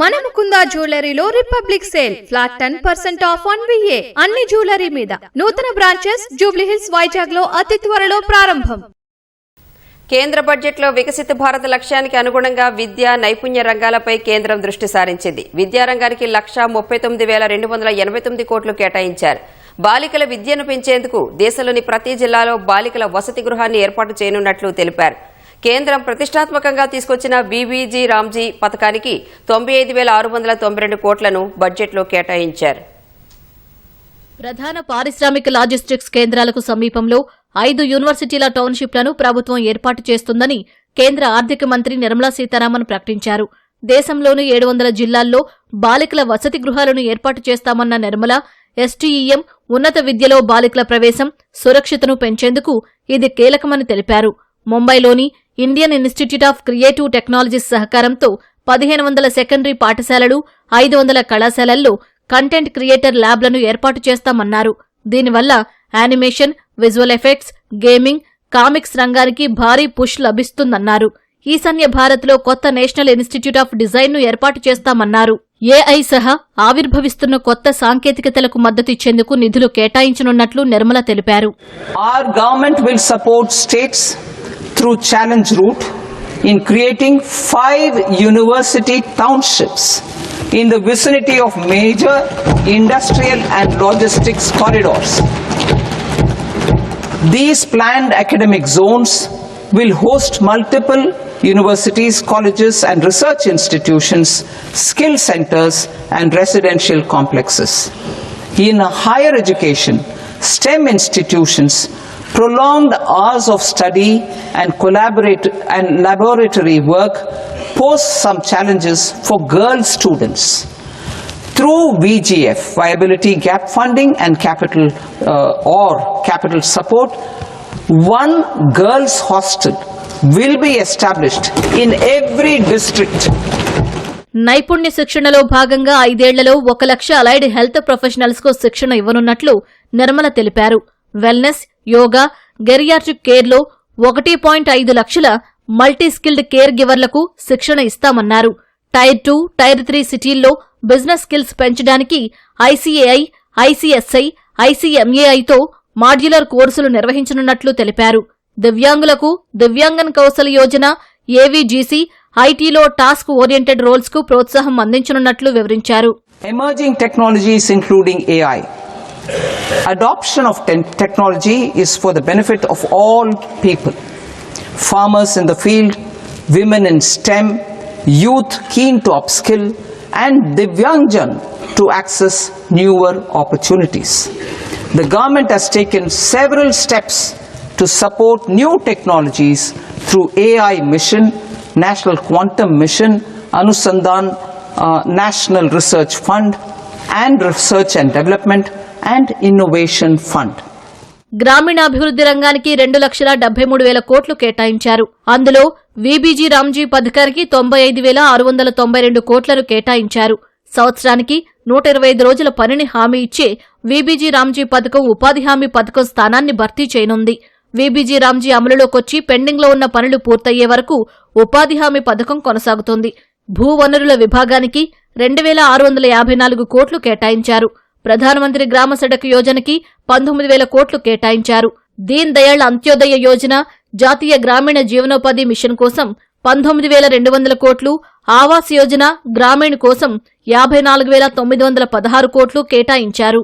మన Mukunda జ్యువెలరీలో republic sale. Flat ten percent off on VA. అన్ని jewellery మీద. నూతన బ్రాంచెస్ జూబ్లీ హిల్స్ వైజాగ్లో అతి త్వరలో ప్రారంభం. కేంద్ర బడ్జెట్లో వికసిత భారత లక్ష్యానికి అనుగుణంగా విద్య నైపుణ్య రంగాలపై కేంద్రం దృష్టి సారించింది. విద్యారంగానికి లక్షా ముప్పై తొమ్మిది వేల రెండు వందల ఎనభై తొమ్మిది కోట్లు కేటాయించారు. బాలికల విద్యను పెంచేందుకు దేశంలోని ప్రతి జిల్లాలో బాలికల వసతి గృహాన్ని ఏర్పాటు చేయనున్నట్లు తెలిపారు. కేంద్రం ప్రతిష్టాత్మకంగా తీసుకొచ్చిన బీబీజీ రామ్జీ పథకానికి తొంభై ఐదు వేల ఆరు వందల తొంభై రెండు కోట్లను బడ్జెట్లో కేటాయించారు. ప్రధాన పారిశ్రామిక లాజిస్టిక్స్ కేంద్రాలకు సమీపంలో ఐదు యూనివర్సిటీల టౌన్షిప్లను ప్రభుత్వం ఏర్పాటు చేస్తుందని కేంద్ర ఆర్థిక మంత్రి నిర్మలా సీతారామన్ ప్రకటించారు. దేశంలోని ఏడు వందల జిల్లాల్లో బాలికల వసతి గృహాలను ఏర్పాటు చేస్తామన్న నిర్మల ఎస్టీఈఎం ఉన్నత విద్యలో బాలికల ప్రవేశం సురక్షితను పెంచేందుకు ఇది కీలకమని తెలిపారు. ముంబైలోని Indian institute of creative technologies సహకారంతో పదిహేను వందల సెకండరీ పాఠశాలలు ఐదు వందల కళాశాలల్లో కంటెంట్ క్రియేటర్ ల్యాబ్లను ఏర్పాటు చేస్తామన్నారు. దీనివల్ల animation visual effects gaming comics రంగానికి భారీ పుష్ లభిస్తుందన్నారు. ఈశాన్య భారత్లో కొత్త నేషనల్ ఇన్స్టిట్యూట్ ఆఫ్ డిజైన్ను ఏర్పాటు చేస్తామన్నారు. ఏఐ సహా ఆవిర్భవిస్తున్న కొత్త సాంకేతికతలకు మద్దతిచ్చేందుకు నిధులు కేటాయించనున్నట్లు నిర్మల తెలిపారు. Our government will support states through challenge route in creating five university townships in the vicinity of major industrial and logistics corridors. These planned academic zones will host multiple universities, colleges and research institutions, skill centers and residential complexes. In higher education, STEM institutions, prolonged hours of study and collaborate and laboratory work pose some challenges for girl students. Through VGF, viability gap funding and capital uh, or capital support, one girls hostel will be established in every district నైపుణ్య శిక్షణలో భాగంగా ఐదేళ్ళలో ఒక లక్ష allied health ప్రొఫెషనల్స్కు శిక్షణ ఇవ్వనున్నట్లు నిర్మల తెలిపారు wellness yoga geriatric కేర్లో ఒకటి point ఐదు లక్షల multi skilled care గివర్లకు శిక్షణ ఇస్తామన్నారు. టైర్ టూ టైర్ త్రీ సిటీల్లో బిజినెస్ స్కిల్స్ పెంచడానికి ఐసీఏఐ ఐసీఎస్ఐ ఐసీఎంఏఐతో మాడ్యులర్ కోర్సులు నిర్వహించనున్నట్లు తెలిపారు. దివ్యాంగులకు దివ్యాంగన్ కౌశల్ యోజన ఏవీజీసీ ఐటీలో టాస్క్ ఓరియంటెడ్ రోల్స్కు ప్రోత్సాహం అందించనున్నట్లు వివరించారు. Emerging technologies including AI Adoption of te- technology is for the benefit of all people. Farmers in the field, women in STEM, youth keen to upskill, and Divyangjan to access newer opportunities. The government has taken several steps to support new technologies through AI Mission, National Quantum Mission, Anusandhan uh, National Research Fund, and Research and Development and Innovation Fund. గ్రామీణాభివృద్ధి రంగానికి రెండు లక్షల డెబ్బై మూడు వేల కోట్లు కేటాయించారు. అందులో వీబీజీ రామ్జీ పథకానికి తొంభై ఐదు వేల ఆరు వందల తొంభై రెండు కోట్లను కేటాయించారు. సంవత్సరానికి నూట ఇరవై ఐదు రోజుల పనిని హామీ ఇచ్చే వీబీజీ రామ్జీ పథకం ఉపాధి హామీ పథకం స్థానాన్ని భర్తీ చేయనుంది. వీబీజీ రామ్జీ అమలులోకొచ్చి పెండింగ్లో ఉన్న పనులు పూర్తయ్యే వరకు ఉపాధి హామీ పథకం కొనసాగుతోంది. భూవనరుల విభాగానికి రెండు వేల ఆరు వందల యాభై నాలుగు కోట్లు కేటాయించారు. ప్రధానమంత్రి గ్రామ సడక్ యోజనకి పంతొమ్మిది వేల కోట్లు కేటాయించారు. దీన్ దయాళ్ అంత్యోదయ యోజన జాతీయ గ్రామీణ జీవనోపాధి మిషన్ కోసం పంతొమ్మిది వేల రెండు వందల కోట్లు ఆవాస్ యోజన గ్రామీణ కోసం యాభై నాలుగు వేల తొమ్మిది వందల పదహారు కోట్లు కేటాయించారు.